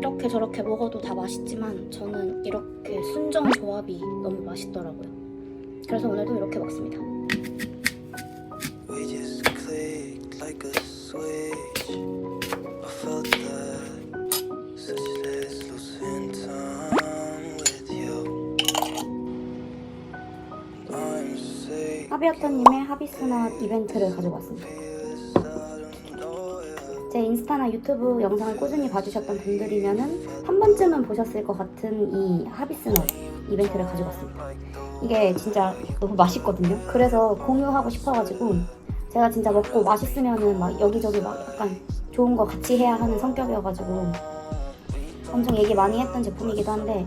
이렇게 저렇게 먹어도 다 맛있지만 저는 이렇게 순정 조합이 너무 맛있더라고요. 그래서 오늘도 이렇게 먹습니다. 하비어터님의 하비스넛 이벤트를 가지고 왔습니다. 제 인스타나 유튜브 영상을 꾸준히 봐주셨던 분들이면은 한 번쯤은 보셨을 것 같은 이 하비스넛 이벤트를 가지고 왔습니다. 이게 진짜 너무 맛있거든요. 그래서 공유하고 싶어가지고 제가 진짜 먹고 맛있으면은 막 여기저기 막 약간 좋은 거 같이 해야 하는 성격이어가지고 엄청 얘기 많이 했던 제품이기도 한데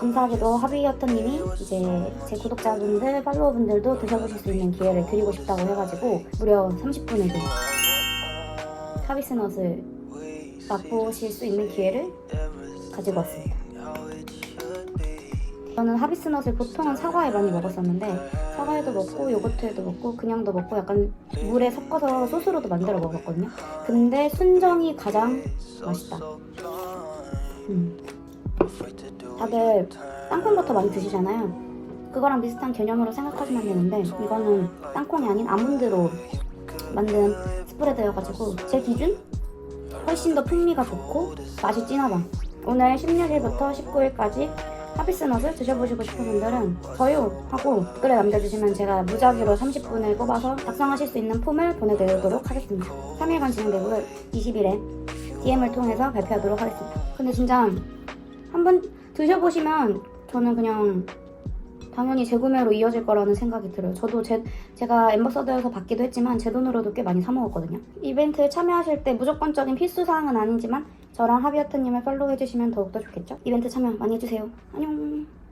감사하게도 하비어터님이 이제 제 구독자분들, 팔로워분들도 드셔보실 수 있는 기회를 드리고 싶다고 해가지고 무려 30분에도 하비스넛을 맛보실 수 있는 기회를 가지고 왔습니다. 저는 하비스넛을 보통은 사과에 많이 먹었었는데 사과에도 먹고 요거트에도 먹고 그냥도 먹고 약간 물에 섞어서 소스로도 만들어 먹었거든요. 근데 순정이 가장 맛있다. 음. 다들 땅콩버터 많이 드시잖아요. 그거랑 비슷한 개념으로 생각하시면 되는데 이거는 땅콩이 아닌 아몬드로 만든 스프레드여가지고 제 기준 훨씬 더 풍미가 좋고 맛이 진하다. 오늘 16일부터 19일까지 하비스넛을 드셔보시고 싶은 분들은 저요 하고 댓글에 남겨주시면 제가 무작위로 30분을 뽑아서 작성하실 수 있는 폼을 보내드리도록 하겠습니다. 3일간 진행되고요. 20일에 DM을 통해서 발표하도록 하겠습니다. 근데 진짜 한번 드셔보시면 저는 그냥 당연히 재구매로 이어질 거라는 생각이 들어요. 저도 제, 제가 엠버서더여서 받기도 했지만 제 돈으로도 꽤 많이 사 먹었거든요. 이벤트에 참여하실 때 무조건적인 필수 사항은 아니지만 저랑 하비어트님을 팔로우 해주시면 더욱더 좋겠죠? 이벤트 참여 많이 해주세요. 안녕.